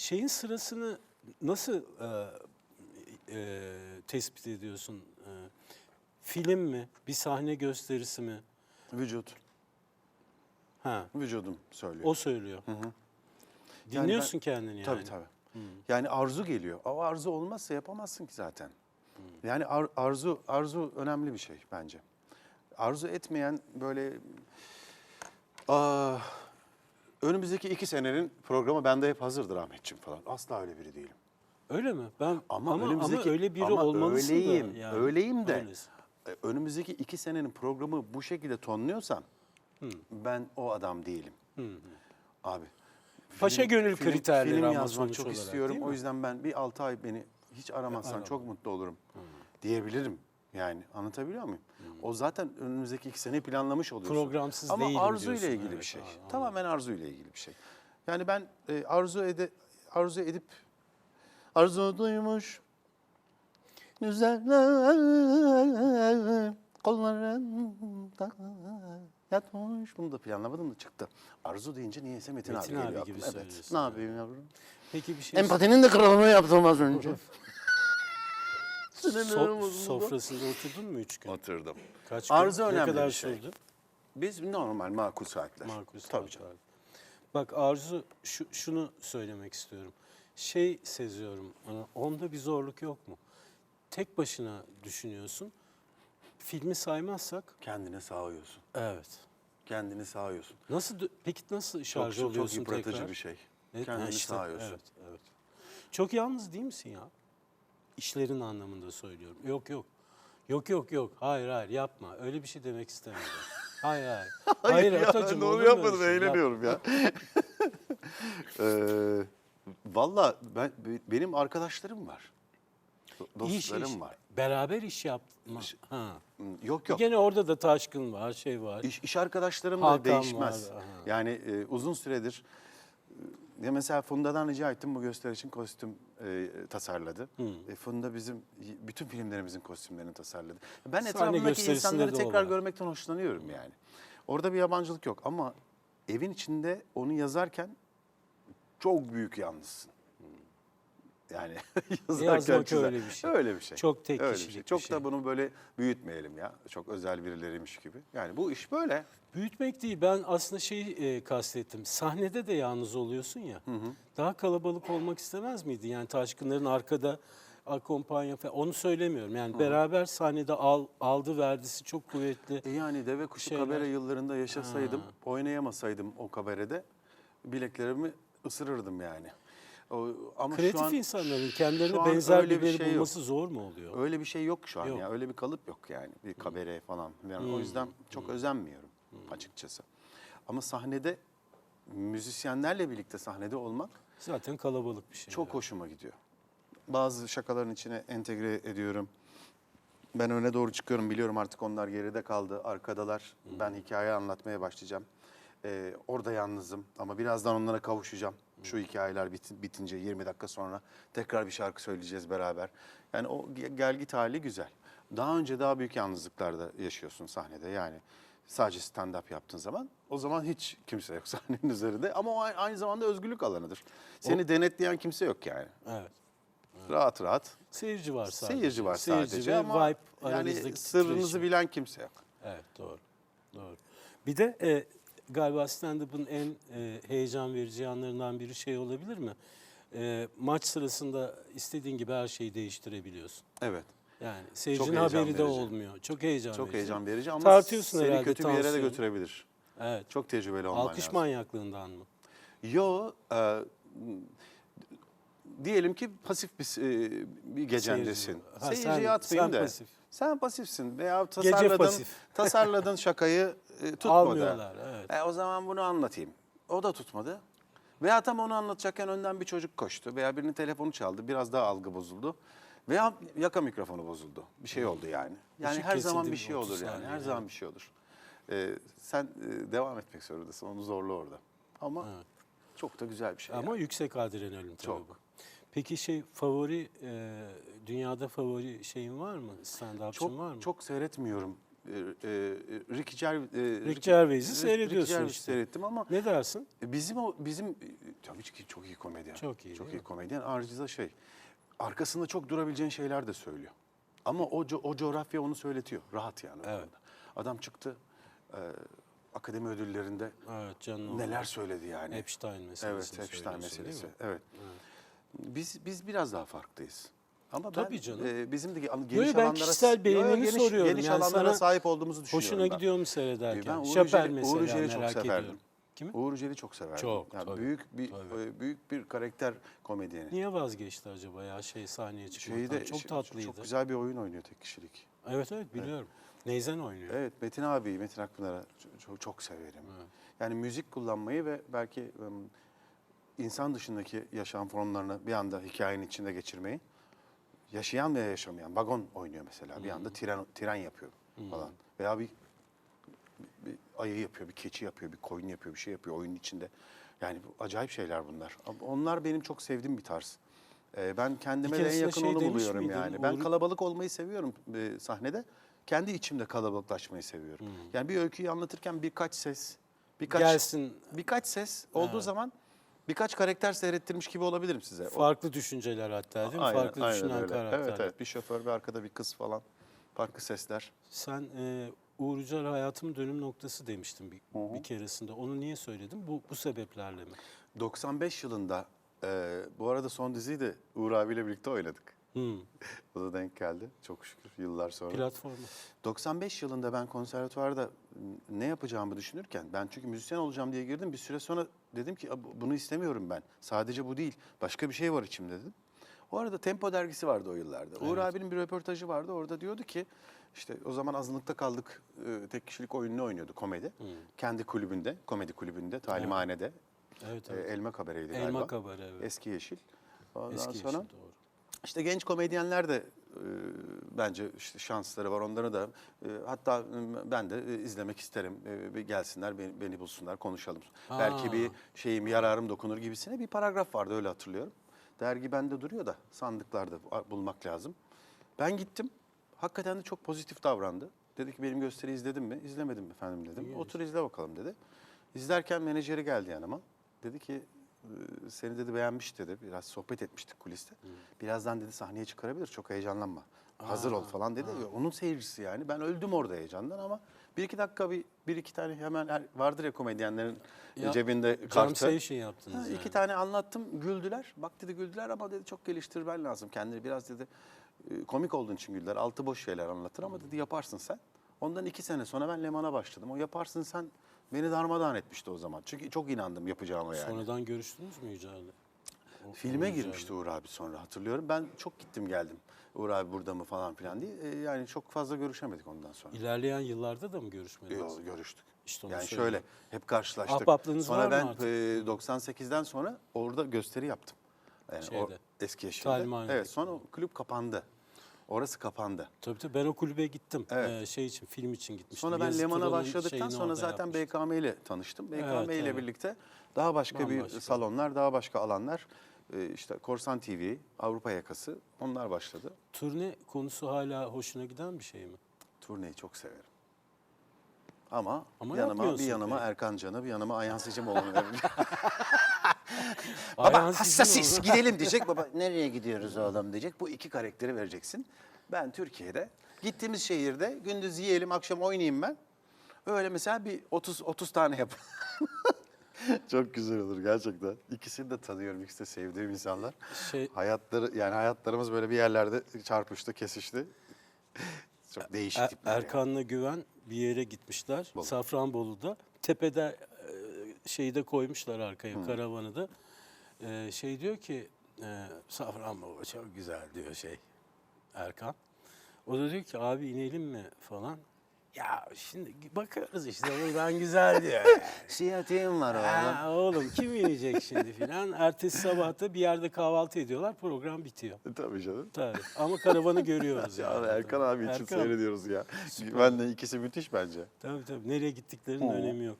Şeyin sırasını nasıl e, e, tespit ediyorsun? E, film mi? Bir sahne gösterisi mi? Vücut. Ha, Vücudum söylüyor. o söylüyor. Yani Dinliyorsun ben- kendini yani. Tabii tabii. Yani arzu geliyor. O arzu olmazsa yapamazsın ki zaten. Yani ar- arzu arzu önemli bir şey bence. Arzu etmeyen böyle Aa, önümüzdeki iki senenin programı bende hep hazırdır Ahmetciğim falan. Asla öyle biri değilim. Öyle mi? Ben Ama, ama, ama, önümüzdeki öyle biri ama olmalısın öyleyim, da. Yani. öyleyim de. Öylesin. e, Önümüzdeki iki senenin programı bu şekilde tonluyorsam ben o adam değilim. Abi. Paşa gönül kriterleri film ama yazmak çok olarak, istiyorum. O yüzden ben bir altı ay beni hiç aramazsan Arama. çok mutlu olurum diyebilirim. Yani anlatabiliyor muyum? O zaten önümüzdeki iki seneyi planlamış oluyorsun. Programsız Ama değilim arzu ile ilgili bir evet, şey. anladım. Tamamen arzu ile ilgili bir şey. Yani ben e, arzu ede arzu edip arzu duymuş güzeller kollarında yatmış. Bunu da planlamadım da çıktı. Arzu deyince niyeyse Metin, Metin abi abi geliyor gibi. Evet. Ne yapayım yavrum? Peki bir şey Empatinin de kralını yaptım az önce. So- sofrasında oturdun mu üç gün? Oturdum. Kaç gün? Arzu ne önemli kadar bir şey. sürdü? Biz normal makul saatler. Makul Tabii saatler. canım. Bak Arzu şu, şunu söylemek istiyorum. Şey seziyorum. e, Onda bir zorluk yok mu? Tek başına düşünüyorsun. Filmi saymazsak Kendine sağıyorsun. evet. Kendini sağıyorsun. Nasıl dö- peki nasıl Çok, şarj çok, çok oluyorsun yıpratıcı tekrar? bir şey. Ne- Kendini işte, sağıyorsun. Evet, evet. Çok yalnız değil misin ya? İşlerin anlamında söylüyorum. Yok yok. Yok yok yok. Hayır hayır yapma. Öyle bir şey demek istemedim. hayır hayır. Hayır, Atacığım, ben olur onu yapmadım, şey? Eğleniyorum ya. ee, Valla ben, be- benim arkadaşlarım var. Dostlarım iş- var. Beraber iş yapma. Ha. Hmm, Yok yok. Gene orada da taşkın var, şey var. İş, iş arkadaşlarım da değişmez. var, aha. Yani e, uzun süredir ya mesela Funda'dan rica ettim bu gösteri için kostüm e, tasarladı. E, Funda bizim bütün filmlerimizin kostümlerini tasarladı. Ben Sahne etrafımdaki insanları tekrar görmekten hoşlanıyorum yani. Orada bir yabancılık yok ama evin içinde onu yazarken çok büyük yalnızsın. Yani yazarken Yazmak çizer- öyle bir şey. Öyle bir şey. Çok tek Öyle bir kişilik şey. bir Çok şey. da bunu böyle büyütmeyelim ya. Çok özel birileriymiş gibi. Yani bu iş böyle. Büyütmek değil, ben aslında şeyi e, kastettim. Sahnede de yalnız oluyorsun ya. Daha kalabalık olmak istemez miydin? Yani taşkınların arkada akompanya falan. Onu söylemiyorum. Yani beraber sahnede al, aldı verdisi çok kuvvetli. E yani deve kuşu Şeyler. kabare yıllarında yaşasaydım, oynayamasaydım o kabarede bileklerimi ısırırdım yani. O, ama Kreatif şu an, insanların şu kendilerine an benzer bir şey yok. bulması zor mu oluyor? Öyle bir şey yok şu an Yok. ya. Öyle bir kalıp yok yani. Bir kabare falan. Yani O yüzden çok özenmiyorum açıkçası. Ama sahnede müzisyenlerle birlikte sahnede olmak Zaten kalabalık bir şey. çok hoşuma gidiyor. Bazı şakaların içine entegre ediyorum. Ben öne doğru çıkıyorum. Biliyorum artık onlar geride kaldı. Arkadalar. Ben hikaye anlatmaya başlayacağım. Ee, orada yalnızım ama birazdan onlara kavuşacağım. Şu hikayeler bit- bitince 20 dakika sonra tekrar bir şarkı söyleyeceğiz beraber. Yani o ge- gel git hali güzel. Daha önce daha büyük yalnızlıklarda yaşıyorsun sahnede. Yani sadece stand-up yaptığın zaman o zaman hiç kimse yok sahnenin üzerinde. Ama o aynı zamanda özgürlük alanıdır. Seni denetleyen kimse yok yani. Evet. Rahat rahat. Seyirci var sadece. Seyirci var Seyirci sadece ama vibe yani sırrınızı titreşim. bilen kimse yok. Evet doğru. Doğru. Bir de e, galiba stand-up'ın en e, heyecan verici yanlarından biri şey olabilir mi? E, maç sırasında istediğin gibi her şeyi değiştirebiliyorsun. Evet. Yani seyircinin heyecan haberi de verici. olmuyor. Çok heyecan Çok verici. heyecan verici ama Tartıyorsun seni herhalde kötü bir yere de götürebilir. Evet. Çok tecrübeli olman Alkış lazım. manyaklığından mı? Yo, e, diyelim ki pasif bir, e, bir gecendesin. Seyirci. Ha, Seyirciye sen- atmayayım sen da. pasif. Sen pasifsin veya tasarladın, pasif. tasarladın şakayı e, tutmadı. Almıyorlar, evet. E, o zaman bunu anlatayım. O da tutmadı. Veya tam onu anlatacakken önden bir çocuk koştu veya birinin telefonu çaldı. Biraz daha algı bozuldu. Veya yaka mikrofonu bozuldu. Bir şey oldu yani. Yani Işık her zaman kesildi bir şey 30 olur yani. saniye, Her evet. zaman bir şey olur. E, sen e, devam etmek zorundasın. Onu zorla orada. Ama çok da güzel bir şey. Ama yani. yüksek adrenalin tabii Çok. bu. Peki şey favori, e, dünyada favori şeyin var mı? Stand-up'çın var mı? Çok çok seyretmiyorum. E, Ricky Gervais, e, Rick Gervais'i seyrediyorsun Ricky işte. seyrettim ama Ne dersin? bizim o bizim e, tabii ki çok iyi komedyen. Çok iyi, Çok iyi komedyen. Ayrıca şey arkasında çok durabileceğin şeyler de söylüyor. Ama o co- o coğrafya onu söyletiyor. Rahat yani. Evet. Adam çıktı e, akademi ödüllerinde Evet canım. neler söyledi yani. Epstein meselesini Evet, Epstein meselesi. mi? Evet. Biz biz biraz daha farklıyız. Ama Tabii ben, canım. e, bizim de geniş Yo, ben alanlara kişisel beğenini geniş, soruyorum. Geniş Yani alanlara sahip olduğumuzu düşünüyorum Hoşuna ben. gidiyor mu seyrederken? Ben Uğur Yücel'i- mesela Uğur Yücel'i çok merak severdim. ediyorum. Kimi? Uğur Yücel'i çok severdim. Çok, yani tabii, büyük bir tabii. e, büyük bir karakter komedyeni. Niye vazgeçti acaba ya şey sahneye çıkmaktan? Şeyi de çok tatlıydı. Çok güzel bir oyun oynuyor tek kişilik. Evet evet biliyorum. Neyzen oynuyor. Evet Metin abi, Metin Akpınar'ı çok, çok, çok severim. Yani müzik kullanmayı ve belki insan dışındaki yaşam formlarını bir anda hikayenin içinde geçirmeyi. Yaşayan ve yaşamayan. Vagon oynuyor mesela. Bir anda tren, tren yapıyor falan. Veya bir, bir ayı yapıyor, bir keçi yapıyor, bir koyun yapıyor, bir şey yapıyor oyunun içinde. Yani acayip şeyler bunlar. Ama Onlar benim çok sevdiğim bir tarz. Ee, ben kendime de en yakın şey onu buluyorum miydin? yani. Ben kalabalık olmayı seviyorum e, sahnede. Kendi içimde kalabalıklaşmayı seviyorum. Yani bir öyküyü anlatırken birkaç ses, birkaç Gelsin birkaç ses olduğu zaman birkaç karakter seyrettirmiş gibi olabilirim size. Farklı düşünceler hatta değil mi? Aynen, farklı aynen düşünen öyle. karakterler. Evet evet bir şoför bir arkada bir kız falan. Farklı sesler. Sen e, Uğur Yücel hayatımın dönüm noktası demiştin bir, bir keresinde. Onu niye söyledin? Bu, bu sebeplerle mi? 95 yılında e, bu arada son diziyi de Uğur abiyle birlikte oynadık. Hmm. Bu da denk geldi çok şükür yıllar sonra. Platformu. 95 yılında ben konservatuvarda ne yapacağımı düşünürken ben çünkü müzisyen olacağım diye girdim. Bir süre sonra dedim ki "A, bu- bunu istemiyorum ben. Sadece bu değil. Başka bir şey var içimde dedim. O arada Tempo dergisi vardı o yıllarda. Uğur abinin bir röportajı vardı. Orada diyordu ki işte o zaman azınlıkta kaldık e, tek kişilik oyununu oynuyordu komedi. Kendi kulübünde, komedi kulübünde, talimhanede. Evet E, evet. Elma Kabare'ydi Elma galiba. Kabare, evet. Eski Yeşil. Ondan Eski sonra yaşlı, doğru. İşte genç komedyenler de e, bence işte şansları var. Onları da e, hatta e, ben de e, izlemek isterim. E, bir gelsinler beni, beni bulsunlar konuşalım. Belki bir şeyim yararım dokunur gibisine bir paragraf vardı öyle hatırlıyorum. Dergi bende duruyor da sandıklarda bu- bulmak lazım. Ben gittim. Hakikaten de çok pozitif davrandı. Dedi ki benim gösteri izledin mi? İzlemedim efendim dedim. Otur izle bakalım dedi. İzlerken menajeri geldi yanıma. Dedi ki "Ee, seni dedi beğenmiş dedi. Biraz sohbet etmiştik kuliste. Birazdan dedi sahneye çıkarabilir. Çok heyecanlanma. Hazır ol falan dedi. Onun seyircisi yani. Ben öldüm orada heyecandan ama bir iki dakika bir, bir iki tane hemen vardır ya komedyenlerin Ya, cebinde Jam kartı. session yaptınız Ha, yani. İki tane anlattım güldüler. Bak dedi güldüler ama dedi çok geliştirmen lazım. Kendini biraz dedi e, komik olduğun için güldüler. Altı boş şeyler anlatır ama dedi yaparsın sen. Ondan iki sene sonra ben Leman'a başladım. O yaparsın sen beni darmadağın etmişti o zaman. Çünkü çok inandım yapacağıma yani. Sonradan görüştünüz mü Yücel'le? O- Filme girmişti Uğur abi sonra hatırlıyorum. Ben çok gittim geldim. Uğur abi burada mı falan filan diye. E, yani çok fazla görüşemedik ondan sonra. İlerleyen yıllarda da mı görüşmediniz? Yok görüştük. İşte onu yani söylüyorum. şöyle hep karşılaştık. Ahbaplığınız sonra var mı ben artık? e, 98'den sonra orada gösteri yaptım. Yani o Şeyde, eski yaşımda. Talimhanede. Evet sonra o kulüp kapandı. Orası kapandı. Tabii tabii ben o kulübe gittim. Evet. Ee, şey için, film için gitmiştim. Sonra ben Leman'a başladıktan sonra zaten yapmıştım. BKM ile tanıştım. BKM Evet, ile evet. birlikte daha başka bir Bambaşka. salonlar, daha başka alanlar. işte Korsan TV, Avrupa Yakası onlar başladı. Turne konusu hala hoşuna giden bir şey mi? Turneyi çok severim. Ama, Ama yanıma bir yanıma pek. Erkan Can'ı, bir yanıma Ayhan Sicimoğlu'nu. Ayhan baba olur. gidelim diyecek. Baba nereye gidiyoruz oğlum diyecek. Bu iki karakteri vereceksin. Ben Türkiye'de gittiğimiz şehirde gündüz yiyelim akşam oynayayım ben. Öyle mesela bir 30 30 tane yap. Çok güzel olur gerçekten. İkisini de tanıyorum. İkisi de sevdiğim insanlar. Şey, Hayatları yani hayatlarımız böyle bir yerlerde çarpıştı, kesişti. Çok değişik Er- tipler. yani. Erkan'la Güven bir yere gitmişler. Bolu. Safranbolu'da. Tepede e, şeyi de koymuşlar arkaya karavanı da. E, şey diyor ki e, Safranbolu çok güzel diyor şey Erkan. O da diyor ki abi inelim mi falan. Ya şimdi bakarız işte buradan güzel diyor. Siyatiğim var oğlum. Ha, oğlum kim inecek şimdi filan. Ertesi sabah da bir yerde kahvaltı ediyorlar program bitiyor. Tabii canım. Tabii ama karavanı görüyoruz Ya yani. Erkan abi için Erkan. seyrediyoruz ya. Ben de ikisi müthiş bence. Tabii tabii. Nereye gittiklerinin önemi yok.